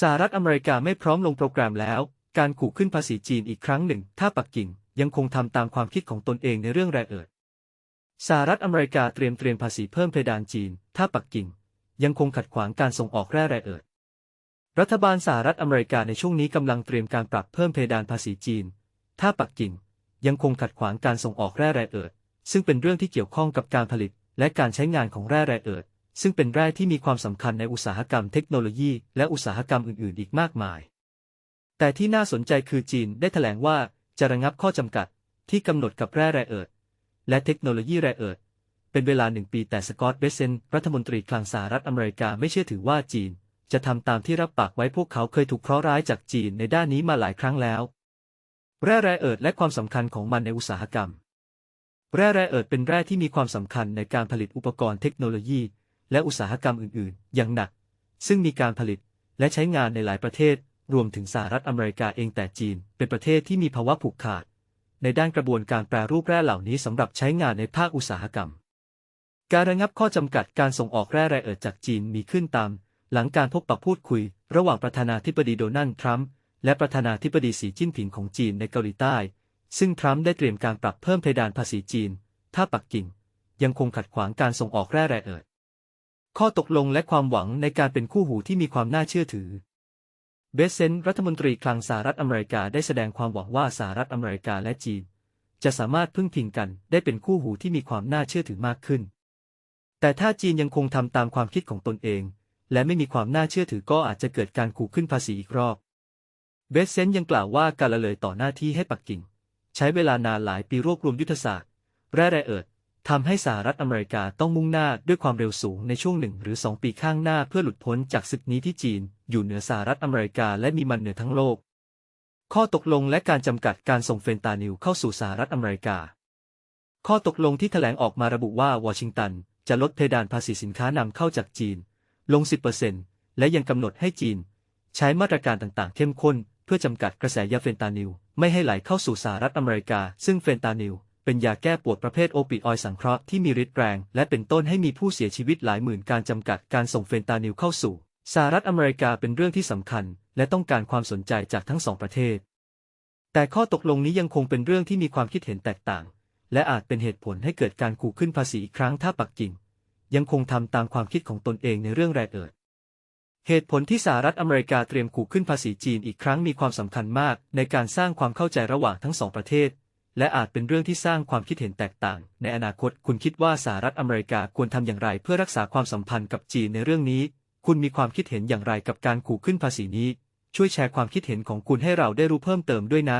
สหรัฐอเมริกาไม่พร้อมลงโปรแกรมแล้ว การขู่ขึ้นภาษีจีนอีกครั้งหนึ่ง ถ้าปักกิ่งยังคงทำตามความคิดของตนเองในเรื่องแร่เอิร์ธสหรัฐอเมริกาเตรียมเตรียมภาษีเพิ่มเพดานจีน ถ้าปักกิ่งยังคงขัดขวางการส่งออกแร่แร่เอิร์ธรัฐบาลสหรัฐอเมริกาในช่วงนี้กำลังเตรียมการปรับเพิ่มเพดานภาษีจีน ถ้าปักกิ่งยังคงขัดขวางการส่งออกแร่แร่เอิร์ธซึ่งเป็นเรื่องที่เกี่ยวข้องกับการผลิตและการใช้งานของแร่แร่เอิร์ธ ซึ่งเป็นแร่ที่มีความสำคัญในอุตสาหกรรมเทคโนโลยี และอุตสาหกรรมอื่นๆ อีกมากมาย แต่ที่น่าสนใจคือจีนได้แถลงว่าจะระงับข้อจำกัดที่กำหนดกับแร่แร่เอิร์ธและเทคโนโลยีแร่เอิร์ธเป็นเวลาหนึ่งปีแต่สกอตต์เบสเซนรัฐมนตรีคลังสหรัฐอเมริกาไม่เชื่อถือว่าจีน จะทำตามที่รับปากไว้พวกเขาเคยถูกเคราะห์ร้ายจากจีนในด้านนี้มาหลายครั้งแล้ว แร่แร่เอิร์ธและความสำคัญของมันในอุตสาหกรรม แร่แร่เอิร์ธเป็นแร่ที่มีความสำคัญในการผลิตอุปกรณ์เทคโนโลยี และอุตสาหกรรมอื่นๆ อย่างหนัก ซึ่งมีการผลิตและใช้งานในหลายประเทศ รวมถึงสหรัฐอเมริกาเองแต่จีน เป็นประเทศที่มีภาวะผูกขาด ในด้านกระบวนการแปรรูปแร่เหล่านี้สำหรับใช้งานในภาคอุตสาหกรรม การระงับข้อจำกัดการส่งออกแร่แร่เอิร์ธจากจีนมีขึ้นตาม หลังการพบปะพูดคุย ระหว่างประธานาธิบดีโดนัลด์ทรัมป์และประธานาธิบดีสีจิ้นผิงของจีนในเกาหลีใต้ ซึ่งทรัมป์ได้เตรียมการปรับเพิ่มเพดานภาษีจีน ถ้าปักกิ่ง ยังคงขัดขวางการส่งออกแร่แร่เอิร์ธ ข้อตกลงและความหวังในการเป็นคู่หูที่มีความน่าเชื่อถือ เบสเซนรัฐมนตรีคลังสหรัฐอเมริกาได้แสดงความหวังว่าสหรัฐอเมริกาและจีน จะสามารถพึ่งพิงกันได้เป็นคู่หูที่มีความน่าเชื่อถือมากขึ้น แต่ถ้าจีนยังคงทำตามความคิดของตนเอง และไม่มีความน่าเชื่อถือก็อาจจะเกิดการขู่ขึ้นภาษีอีกรอบ เบสเซนยังกล่าวว่าการละเลยต่อหน้าที่ให้ปักกิ่ง ใช้เวลานานหลายปีรวบรวมยุทธศาสตร์แร่แร่เอิร์ ทำให้สหรัฐอเมริกาต้องมุ่งหน้าด้วยความเร็วสูงในช่วงหนึ่งหรือสองปีข้างหน้าเพื่อหลุดพ้นจากศึกนี้ที่จีน อยู่เหนือสหรัฐอเมริกาและมีมันเหนือทั้งโลก ข้อตกลงและการจำกัดการส่งเฟนตานิลเข้าสู่สหรัฐอเมริกา ข้อตกลงที่แถลงออกมาระบุว่าวอชิงตัน จะลดเพดานภาษีสินค้านำเข้าจากจีน ลง 10%และยังกำหนดให้จีน ใช้มาตรการต่างๆ เข้มข้น เพื่อจำกัดกระแสยาเฟนตานิลไม่ให้ไหลเข้าสู่สหรัฐอเมริกา ซึ่งเฟนตานิล เป็นยาแก้ปวดประเภทโอปิออยสังเคราะห์ที่มีฤทธิ์แรง และเป็นต้นให้มีผู้เสียชีวิตหลายหมื่นการจำกัดการส่งเฟนตานิลเข้าสู่สหรัฐอเมริกาเป็นเรื่องที่สำคัญ และต้องการความสนใจจากทั้งสองประเทศ แต่ข้อตกลงนี้ยังคงเป็นเรื่องที่มีความคิดเห็นแตกต่าง และอาจเป็นเหตุผลให้เกิดการขู่ขึ้นภาษีอีกครั้งถ้าปักกิ่ง ยังคงทำตามความคิดของตนเองในเรื่องแรกเอิดเหตุผลที่สหรัฐอเมริกาเตรียมขู่ขึ้นภาษีจีนอีกครั้งมีความสำคัญมากในการสร้างความเข้าใจระหว่างทั้งสองประเทศ และอาจเป็นเรื่องที่สร้างความคิดเห็นแตกต่าง ในอนาคตคุณคิดว่าสหรัฐอเมริกาควรทำอย่างไร เพื่อรักษาความสัมพันธ์กับจีนในเรื่องนี้ คุณมีความคิดเห็นอย่างไรกับการขู่ขึ้นภาษีนี้ ช่วยแชร์ความคิดเห็นของคุณให้เราได้รู้เพิ่มเติมด้วยนะ